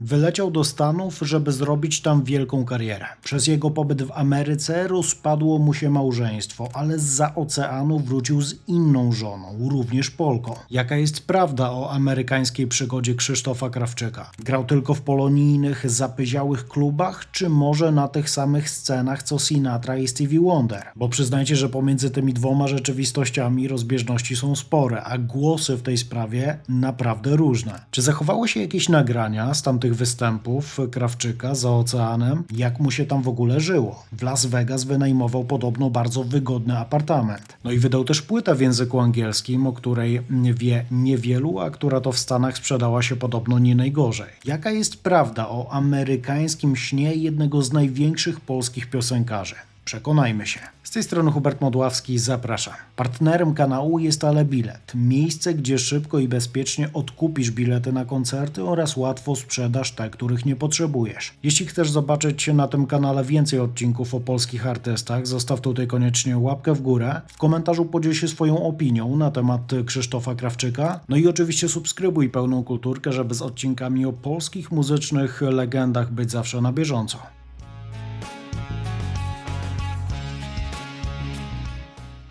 Wyleciał do Stanów, żeby zrobić tam wielką karierę. Przez jego pobyt w Ameryce rozpadło mu się małżeństwo, ale zza oceanu wrócił z inną żoną, również Polką. Jaka jest prawda o amerykańskiej przygodzie Krzysztofa Krawczyka? Grał tylko w polonijnych, zapyziałych klubach, czy może na tych samych scenach co Sinatra i Stevie Wonder? Bo przyznajcie, że pomiędzy tymi dwoma rzeczywistościami rozbieżności są spore, a głosy w tej sprawie naprawdę różne. Czy zachowały się jakieś nagrania z tamtych występów Krawczyka za oceanem? Jak mu się tam w ogóle żyło? W Las Vegas wynajmował podobno bardzo wygodny apartament. No i wydał też płytę w języku angielskim, o której wie niewielu, a która to w Stanach sprzedała się podobno nie najgorzej. Jaka jest prawda o amerykańskim śnie jednego z największych polskich piosenkarzy? Przekonajmy się. Z tej strony Hubert Modławski, zapraszam. Partnerem kanału jest Ale Bilet, miejsce, gdzie szybko i bezpiecznie odkupisz bilety na koncerty oraz łatwo sprzedasz te, których nie potrzebujesz. Jeśli chcesz zobaczyć na tym kanale więcej odcinków o polskich artystach, zostaw tutaj koniecznie łapkę w górę. W komentarzu podziel się swoją opinią na temat Krzysztofa Krawczyka. No i oczywiście subskrybuj pełną kulturkę, żeby z odcinkami o polskich muzycznych legendach być zawsze na bieżąco.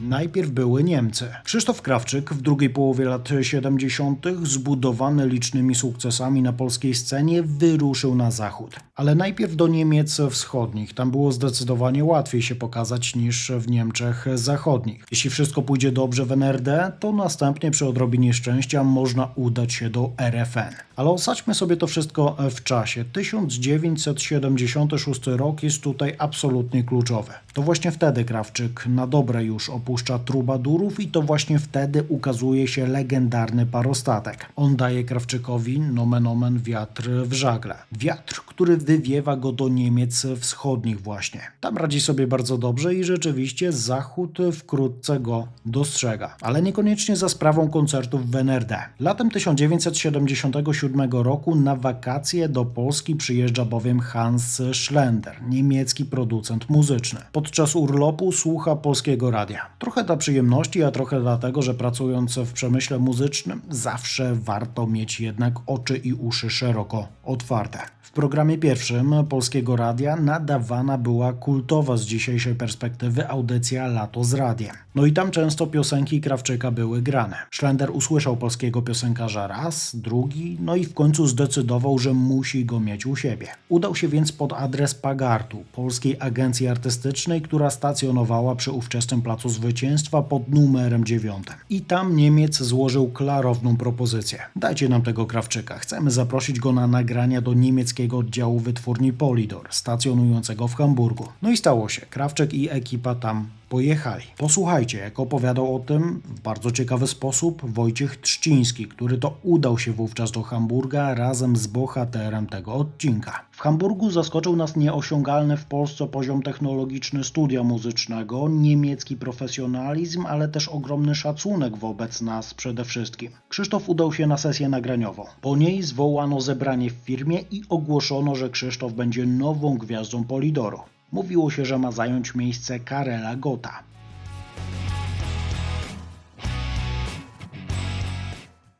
Najpierw były Niemcy. Krzysztof Krawczyk w drugiej połowie lat 70., zbudowany licznymi sukcesami na polskiej scenie, wyruszył na zachód. Ale najpierw do Niemiec wschodnich. Tam było zdecydowanie łatwiej się pokazać niż w Niemczech zachodnich. Jeśli wszystko pójdzie dobrze w NRD, to następnie przy odrobinie szczęścia można udać się do RFN. Ale osadźmy sobie to wszystko w czasie. 1976 rok jest tutaj absolutnie kluczowy. To właśnie wtedy Krawczyk na dobre już opuszcza Trubadurów i to właśnie wtedy ukazuje się legendarny parostatek. On daje Krawczykowi nomen omen wiatr w żagle. Wiatr, który wywiewa go do Niemiec wschodnich właśnie. Tam radzi sobie bardzo dobrze i rzeczywiście Zachód wkrótce go dostrzega. Ale niekoniecznie za sprawą koncertów w NRD. Latem 1977 roku na wakacje do Polski przyjeżdża bowiem Hans Schlender, niemiecki producent muzyczny. Podczas urlopu słucha polskiego radia. Trochę dla przyjemności, a trochę dlatego, że pracując w przemyśle muzycznym zawsze warto mieć jednak oczy i uszy szeroko otwarte. W programie pierwszym Polskiego Radia nadawana była kultowa z dzisiejszej perspektywy audycja Lato z Radiem. No i tam często piosenki Krawczyka były grane. Szlender usłyszał polskiego piosenkarza raz, drugi, no i w końcu zdecydował, że musi go mieć u siebie. Udał się więc pod adres Pagartu, polskiej agencji artystycznej, która stacjonowała przy ówczesnym Placu Zwycięstwa pod numerem 9. I tam Niemiec złożył klarowną propozycję. Dajcie nam tego Krawczyka, chcemy zaprosić go na nagrania do niemieckiego oddziału wytwórni Polidor, stacjonującego w Hamburgu. No i stało się, Krawczyk i ekipa tam pojechali. Posłuchajcie, jak opowiadał o tym w bardzo ciekawy sposób Wojciech Trzciński, który to udał się wówczas do Hamburga razem z bohaterem tego odcinka. W Hamburgu zaskoczył nas nieosiągalny w Polsce poziom technologiczny studia muzycznego, niemiecki profesjonalizm, ale też ogromny szacunek wobec nas przede wszystkim. Krzysztof udał się na sesję nagraniową. Po niej zwołano zebranie firmie i ogłoszono, że Krzysztof będzie nową gwiazdą Polidoru. Mówiło się, że ma zająć miejsce Karela Gota.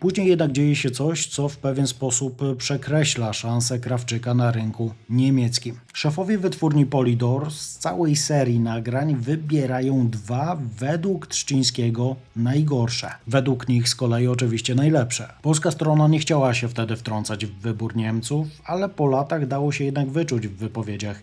Później jednak dzieje się coś, co w pewien sposób przekreśla szansę Krawczyka na rynku niemieckim. Szefowie wytwórni Polydor z całej serii nagrań wybierają dwa według Trzcińskiego najgorsze. Według nich z kolei oczywiście najlepsze. Polska strona nie chciała się wtedy wtrącać w wybór Niemców, ale po latach dało się jednak wyczuć w wypowiedziach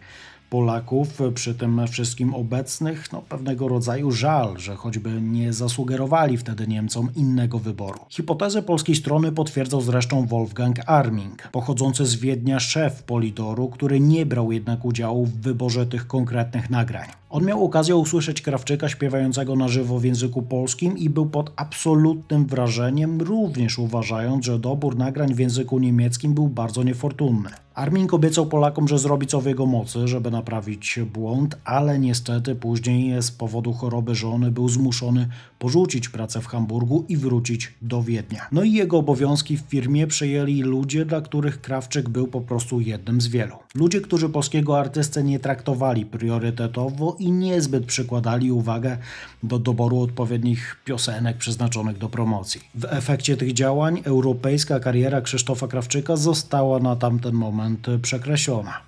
Polaków, przy tym wszystkim obecnych, no pewnego rodzaju żal, że choćby nie zasugerowali wtedy Niemcom innego wyboru. Hipotezę polskiej strony potwierdzał zresztą Wolfgang Arming, pochodzący z Wiednia szef Polidoru, który nie brał jednak udziału w wyborze tych konkretnych nagrań. On miał okazję usłyszeć Krawczyka śpiewającego na żywo w języku polskim i był pod absolutnym wrażeniem, również uważając, że dobór nagrań w języku niemieckim był bardzo niefortunny. Armin obiecał Polakom, że zrobi co w jego mocy, żeby naprawić błąd, ale niestety później z powodu choroby żony był zmuszony porzucić pracę w Hamburgu i wrócić do Wiednia. No i jego obowiązki w firmie przejęli ludzie, dla których Krawczyk był po prostu jednym z wielu. Ludzie, którzy polskiego artystę nie traktowali priorytetowo i niezbyt przykładali uwagę do doboru odpowiednich piosenek przeznaczonych do promocji. W efekcie tych działań europejska kariera Krzysztofa Krawczyka została na tamten moment przekreślona.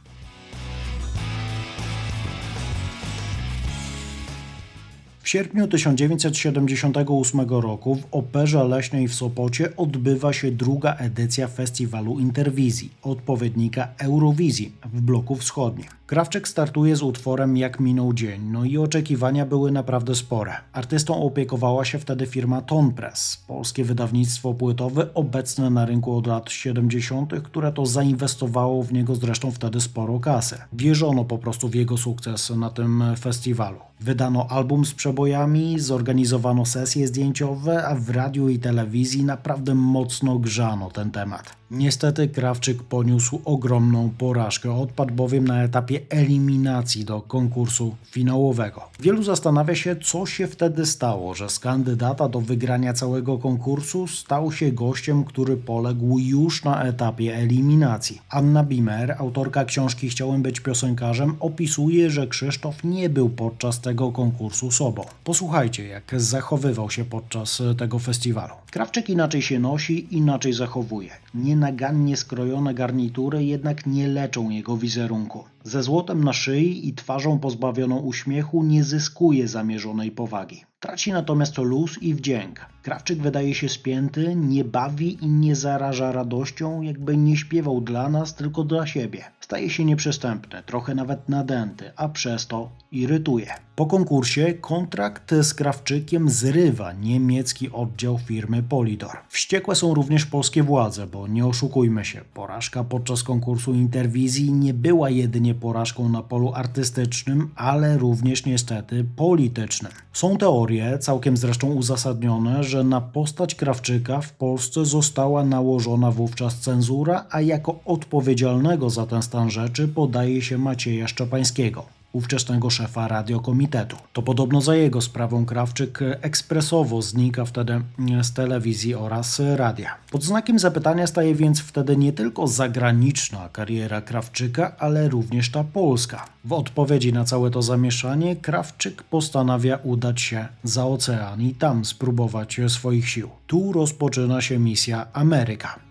W sierpniu 1978 roku w Operze Leśnej w Sopocie odbywa się druga edycja festiwalu Interwizji, odpowiednika Eurowizji w bloku wschodnim. Krawczyk startuje z utworem Jak minął dzień, no i oczekiwania były naprawdę spore. Artystą opiekowała się wtedy firma Tonpress, polskie wydawnictwo płytowe obecne na rynku od lat 70., które to zainwestowało w niego zresztą wtedy sporo kasy. Wierzono po prostu w jego sukces na tym festiwalu. Wydano album z przebojami, zorganizowano sesje zdjęciowe, a w radiu i telewizji naprawdę mocno grzano ten temat. Niestety Krawczyk poniósł ogromną porażkę, odpadł bowiem na etapie eliminacji do konkursu finałowego. Wielu zastanawia się, co się wtedy stało, że z kandydata do wygrania całego konkursu stał się gościem, który poległ już na etapie eliminacji. Anna Bimer, autorka książki Chciałem być piosenkarzem, opisuje, że Krzysztof nie był podczas tego konkursu sobą. Posłuchajcie, jak zachowywał się podczas tego festiwalu. Krawczyk inaczej się nosi, inaczej zachowuje. Nienagannie skrojone garnitury jednak nie leczą jego wizerunku. Ze złotem na szyi i twarzą pozbawioną uśmiechu nie zyskuje zamierzonej powagi. Traci natomiast luz i wdzięk. Krawczyk wydaje się spięty, nie bawi i nie zaraża radością, jakby nie śpiewał dla nas, tylko dla siebie. Staje się nieprzystępny, trochę nawet nadęty, a przez to irytuje. Po konkursie kontrakt z Krawczykiem zrywa niemiecki oddział firmy Polidor. Wściekłe są również polskie władze, bo nie oszukujmy się, porażka podczas konkursu Interwizji nie była jedynie porażką na polu artystycznym, ale również niestety politycznym. Są teorie, całkiem zresztą uzasadnione, że na postać Krawczyka w Polsce została nałożona wówczas cenzura, a jako odpowiedzialnego za ten stan rzeczy podaje się Macieja Szczepańskiego ówczesnego szefa radiokomitetu. To podobno za jego sprawą Krawczyk ekspresowo znika wtedy z telewizji oraz radia. Pod znakiem zapytania staje więc wtedy nie tylko zagraniczna kariera Krawczyka, ale również ta polska. W odpowiedzi na całe to zamieszanie Krawczyk postanawia udać się za ocean i tam spróbować swoich sił. Tu rozpoczyna się misja Ameryka.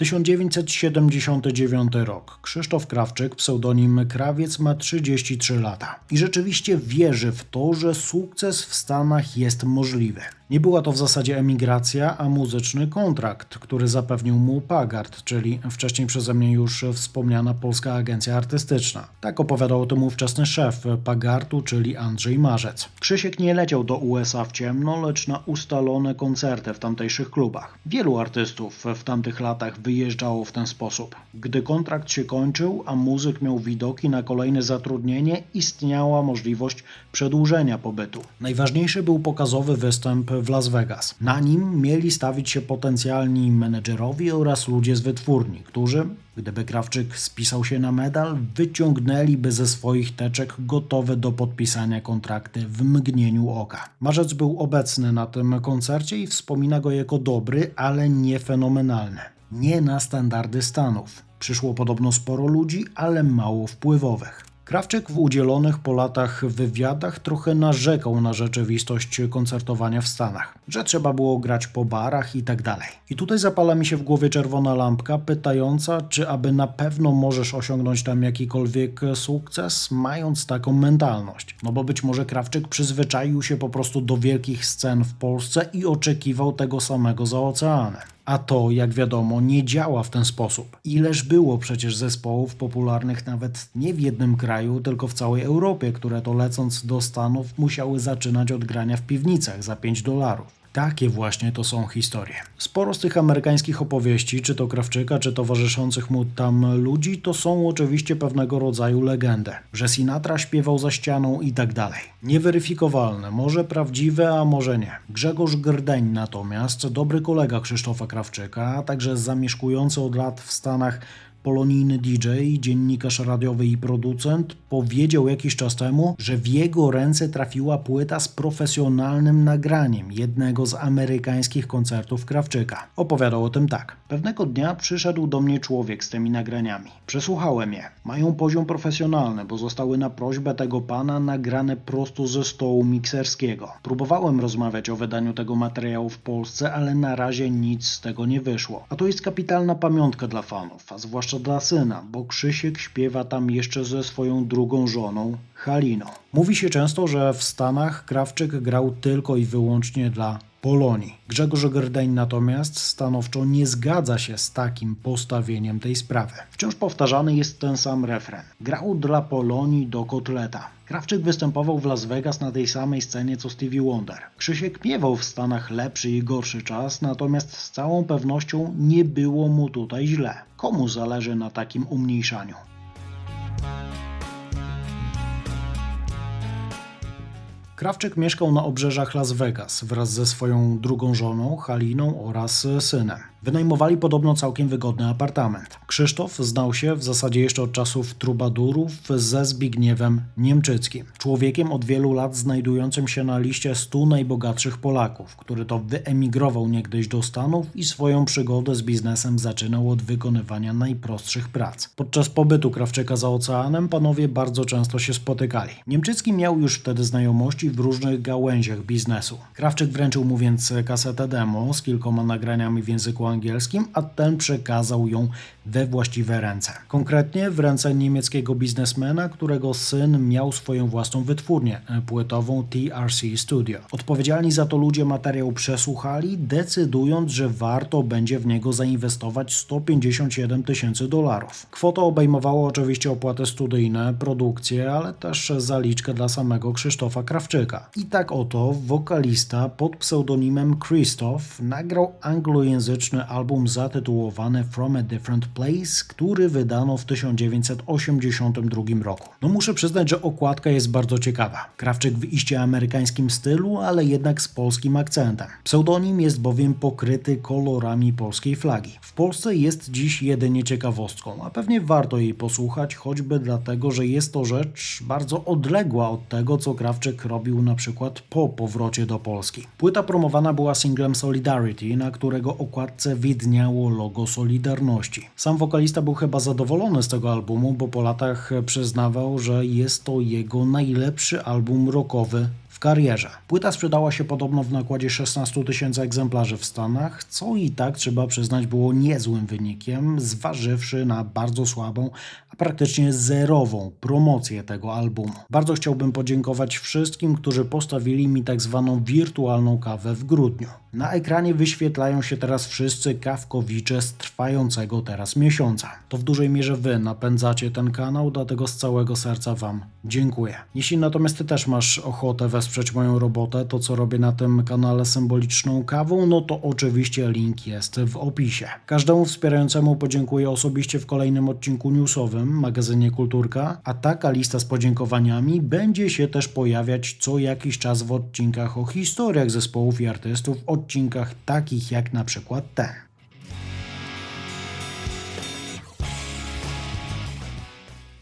1979 rok. Krzysztof Krawczyk, pseudonim Krawiec, ma 33 lata i rzeczywiście wierzy w to, że sukces w Stanach jest możliwy. Nie była to w zasadzie emigracja, a muzyczny kontrakt, który zapewnił mu Pagard, czyli wcześniej przeze mnie już wspomniana polska agencja artystyczna. Tak opowiadał o tym ówczesny szef Pagardu, czyli Andrzej Marzec. Krzysiek nie leciał do USA w ciemno, lecz na ustalone koncerty w tamtejszych klubach. Wielu artystów w tamtych latach wyjeżdżało w ten sposób. Gdy kontrakt się kończył, a muzyk miał widoki na kolejne zatrudnienie, istniała możliwość przedłużenia pobytu. Najważniejszy był pokazowy występ w Las Vegas. Na nim mieli stawić się potencjalni menedżerowie oraz ludzie z wytwórni, którzy, gdyby Krawczyk spisał się na medal, wyciągnęliby ze swoich teczek gotowe do podpisania kontrakty w mgnieniu oka. Marzec był obecny na tym koncercie i wspomina go jako dobry, ale nie fenomenalny. Nie na standardy Stanów. Przyszło podobno sporo ludzi, ale mało wpływowych. Krawczyk w udzielonych po latach wywiadach trochę narzekał na rzeczywistość koncertowania w Stanach, że trzeba było grać po barach i tak dalej. I tutaj zapala mi się w głowie czerwona lampka pytająca, czy aby na pewno możesz osiągnąć tam jakikolwiek sukces, mając taką mentalność. No bo być może Krawczyk przyzwyczaił się po prostu do wielkich scen w Polsce i oczekiwał tego samego za oceanem. A to, jak wiadomo, nie działa w ten sposób. Ileż było przecież zespołów popularnych nawet nie w jednym kraju, tylko w całej Europie, które to lecąc do Stanów musiały zaczynać od grania w piwnicach za 5 dolarów. Takie właśnie to są historie. Sporo z tych amerykańskich opowieści, czy to Krawczyka, czy towarzyszących mu tam ludzi, to są oczywiście pewnego rodzaju legendy. Że Sinatra śpiewał za ścianą i tak dalej. Nieweryfikowalne, może prawdziwe, a może nie. Grzegorz Grdeń natomiast, dobry kolega Krzysztofa Krawczyka, a także zamieszkujący od lat w Stanach Polonijny DJ, dziennikarz radiowy i producent powiedział jakiś czas temu, że w jego ręce trafiła płyta z profesjonalnym nagraniem jednego z amerykańskich koncertów Krawczyka. Opowiadał o tym tak. Pewnego dnia przyszedł do mnie człowiek z tymi nagraniami. Przesłuchałem je. Mają poziom profesjonalny, bo zostały na prośbę tego pana nagrane prosto ze stołu mikserskiego. Próbowałem rozmawiać o wydaniu tego materiału w Polsce, ale na razie nic z tego nie wyszło. A to jest kapitalna pamiątka dla fanów, a zwłaszcza dla syna, bo Krzysiek śpiewa tam jeszcze ze swoją drugą żoną, Haliną. Mówi się często, że w Stanach Krawczyk grał tylko i wyłącznie dla Polonii. Grzegorz Gerdeń natomiast stanowczo nie zgadza się z takim postawieniem tej sprawy. Wciąż powtarzany jest ten sam refren. Grał dla Polonii do kotleta. Krawczyk występował w Las Vegas na tej samej scenie co Stevie Wonder. Krzysiek miewał w Stanach lepszy i gorszy czas, natomiast z całą pewnością nie było mu tutaj źle. Komu zależy na takim umniejszaniu? Krawczyk mieszkał na obrzeżach Las Vegas wraz ze swoją drugą żoną, Haliną oraz synem. Wynajmowali podobno całkiem wygodny apartament. Krzysztof znał się w zasadzie jeszcze od czasów trubadurów ze Zbigniewem Niemczyckim. Człowiekiem od wielu lat znajdującym się na liście 100 najbogatszych Polaków, który to wyemigrował niegdyś do Stanów i swoją przygodę z biznesem zaczynał od wykonywania najprostszych prac. Podczas pobytu Krawczyka za oceanem panowie bardzo często się spotykali. Niemczycki miał już wtedy znajomości w różnych gałęziach biznesu. Krawczyk wręczył mu więc kasetę demo z kilkoma nagraniami w języku angielskim, a ten przekazał ją we właściwe ręce. Konkretnie w ręce niemieckiego biznesmena, którego syn miał swoją własną wytwórnię e, płytową TRC Studio. Odpowiedzialni za to ludzie materiał przesłuchali, decydując, że warto będzie w niego zainwestować 157 tysięcy dolarów. Kwota obejmowała oczywiście opłaty studyjne, produkcję, ale też zaliczkę dla samego Krzysztofa Krawczyka. I tak oto wokalista pod pseudonimem Christoph nagrał anglojęzyczny album zatytułowany From a Different Place, który wydano w 1982 roku. No muszę przyznać, że okładka jest bardzo ciekawa. Krawczyk w iście amerykańskim stylu, ale jednak z polskim akcentem. Pseudonim jest bowiem pokryty kolorami polskiej flagi. W Polsce jest dziś jedynie ciekawostką, a pewnie warto jej posłuchać, choćby dlatego, że jest to rzecz bardzo odległa od tego, co Krawczyk robił na przykład po powrocie do Polski. Płyta promowana była singlem Solidarity, na którego okładce widniało logo Solidarności. Sam wokalista był chyba zadowolony z tego albumu, bo po latach przyznawał, że jest to jego najlepszy album rockowy w karierze. Płyta sprzedała się podobno w nakładzie 16 tysięcy egzemplarzy w Stanach, co i tak trzeba przyznać było niezłym wynikiem, zważywszy na bardzo słabą, praktycznie zerową promocję tego albumu. Bardzo chciałbym podziękować wszystkim, którzy postawili mi tak zwaną wirtualną kawę w grudniu. Na ekranie wyświetlają się teraz wszyscy kawkowicze z trwającego teraz miesiąca. To w dużej mierze wy napędzacie ten kanał, dlatego z całego serca wam dziękuję. Jeśli natomiast ty też masz ochotę wesprzeć moją robotę, to co robię na tym kanale symboliczną kawą, no to oczywiście link jest w opisie. Każdemu wspierającemu podziękuję osobiście w kolejnym odcinku newsowym magazynie Kulturka, a taka lista z podziękowaniami będzie się też pojawiać co jakiś czas w odcinkach o historiach zespołów i artystów, odcinkach takich jak na przykład ten.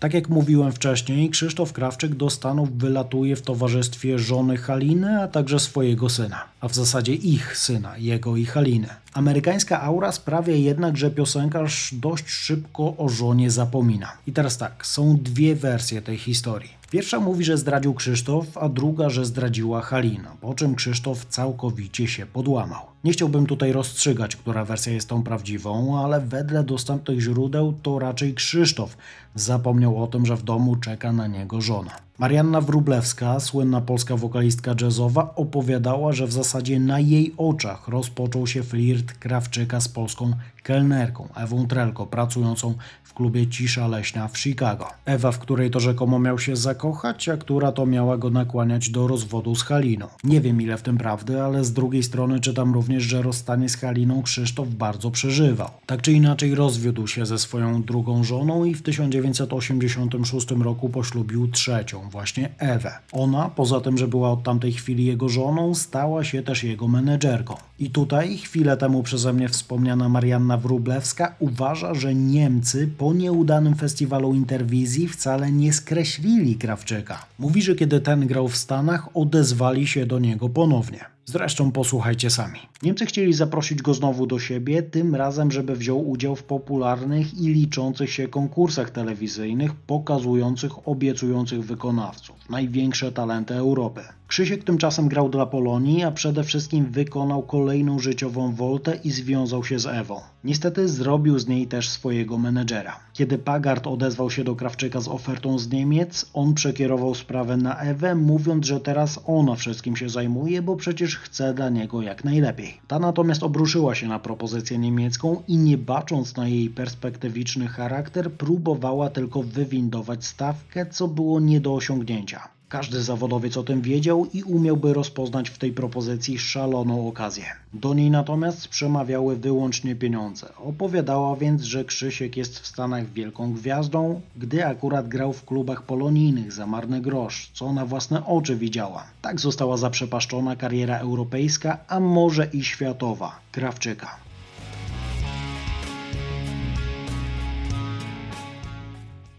Tak jak mówiłem wcześniej, Krzysztof Krawczyk do Stanów wylatuje w towarzystwie żony Haliny, a także swojego syna, a w zasadzie ich syna, jego i Haliny. Amerykańska aura sprawia jednak, że piosenkarz dość szybko o żonie zapomina. I teraz tak, są dwie wersje tej historii. Pierwsza mówi, że zdradził Krzysztof, a druga, że zdradziła Halina, po czym Krzysztof całkowicie się podłamał. Nie chciałbym tutaj rozstrzygać, która wersja jest tą prawdziwą, ale wedle dostępnych źródeł to raczej Krzysztof zapomniał o tym, że w domu czeka na niego żona. Marianna Wrublewska, słynna polska wokalistka jazzowa, opowiadała, że w zasadzie na jej oczach rozpoczął się flirt Krawczyka z polską kelnerką Ewą Trelko, pracującą w klubie Cisza Leśna w Chicago. Ewa, w której to rzekomo miał się zakochać, a która to miała go nakłaniać do rozwodu z Haliną. Nie wiem ile w tym prawdy, ale z drugiej strony czytam również, że rozstanie z Haliną Krzysztof bardzo przeżywał. Tak czy inaczej rozwiódł się ze swoją drugą żoną i w 1986 roku poślubił trzecią, właśnie Ewę. Ona, poza tym, że była od tamtej chwili jego żoną, stała się też jego menedżerką. I tutaj chwilę temu przeze mnie wspomniana Marianna Wróblewska uważa, że Niemcy po nieudanym festiwalu Interwizji wcale nie skreślili Krawczyka. Mówi, że kiedy ten grał w Stanach, odezwali się do niego ponownie. Zresztą posłuchajcie sami. Niemcy chcieli zaprosić go znowu do siebie, tym razem, żeby wziął udział w popularnych i liczących się konkursach telewizyjnych pokazujących obiecujących wykonawców, największe talenty Europy. Krzysiek tymczasem grał dla Polonii, a przede wszystkim wykonał kolejną życiową woltę i związał się z Ewą. Niestety zrobił z niej też swojego menedżera. Kiedy Pagard odezwał się do Krawczyka z ofertą z Niemiec, on przekierował sprawę na Ewę, mówiąc, że teraz ona wszystkim się zajmuje, bo przecież chce dla niego jak najlepiej. Ta natomiast obruszyła się na propozycję niemiecką i nie bacząc na jej perspektywiczny charakter, próbowała tylko wywindować stawkę, co było nie do osiągnięcia. Każdy zawodowiec o tym wiedział i umiałby rozpoznać w tej propozycji szaloną okazję. Do niej natomiast przemawiały wyłącznie pieniądze. Opowiadała więc, że Krzysiek jest w Stanach wielką gwiazdą, gdy akurat grał w klubach polonijnych za marny grosz, co na własne oczy widziała. Tak została zaprzepaszczona kariera europejska, a może i światowa Krawczyka.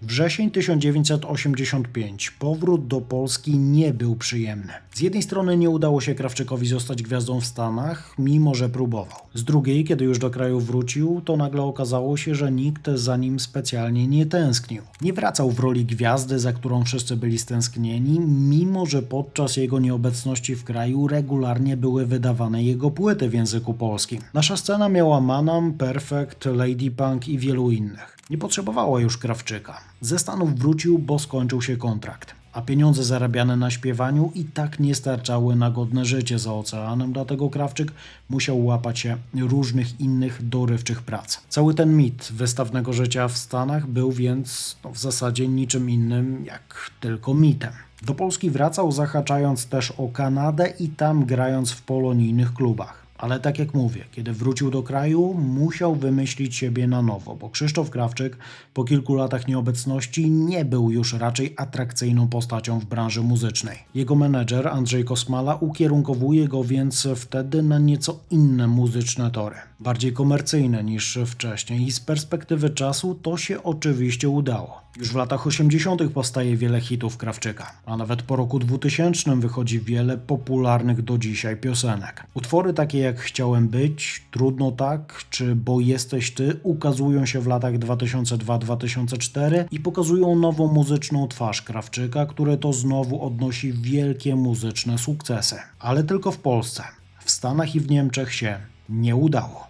Wrzesień 1985. Powrót do Polski nie był przyjemny. Z jednej strony nie udało się Krawczykowi zostać gwiazdą w Stanach, mimo że próbował. Z drugiej, kiedy już do kraju wrócił, to nagle okazało się, że nikt za nim specjalnie nie tęsknił. Nie wracał w roli gwiazdy, za którą wszyscy byli stęsknieni, mimo że podczas jego nieobecności w kraju regularnie były wydawane jego płyty w języku polskim. Nasza scena miała Manam, Perfect, Lady Punk i wielu innych. Nie potrzebowała już Krawczyka. Ze Stanów wrócił, bo skończył się kontrakt. A pieniądze zarabiane na śpiewaniu i tak nie starczały na godne życie za oceanem, dlatego Krawczyk musiał łapać się różnych innych dorywczych prac. Cały ten mit wystawnego życia w Stanach był więc no, w zasadzie niczym innym jak tylko mitem. Do Polski wracał zahaczając też o Kanadę i tam grając w polonijnych klubach. Ale tak jak mówię, kiedy wrócił do kraju, musiał wymyślić siebie na nowo, bo Krzysztof Krawczyk po kilku latach nieobecności nie był już raczej atrakcyjną postacią w branży muzycznej. Jego menedżer Andrzej Kosmala ukierunkowuje go więc wtedy na nieco inne muzyczne tory, bardziej komercyjne niż wcześniej i z perspektywy czasu to się oczywiście udało. Już w latach 80. powstaje wiele hitów Krawczyka, a nawet po roku 2000 wychodzi wiele popularnych do dzisiaj piosenek. Utwory takie jak Chciałem być, Trudno tak, czy Bo jesteś ty ukazują się w latach 2002-2004 i pokazują nową muzyczną twarz Krawczyka, które to znowu odnosi wielkie muzyczne sukcesy. Ale tylko w Polsce. W Stanach i w Niemczech się nie udało.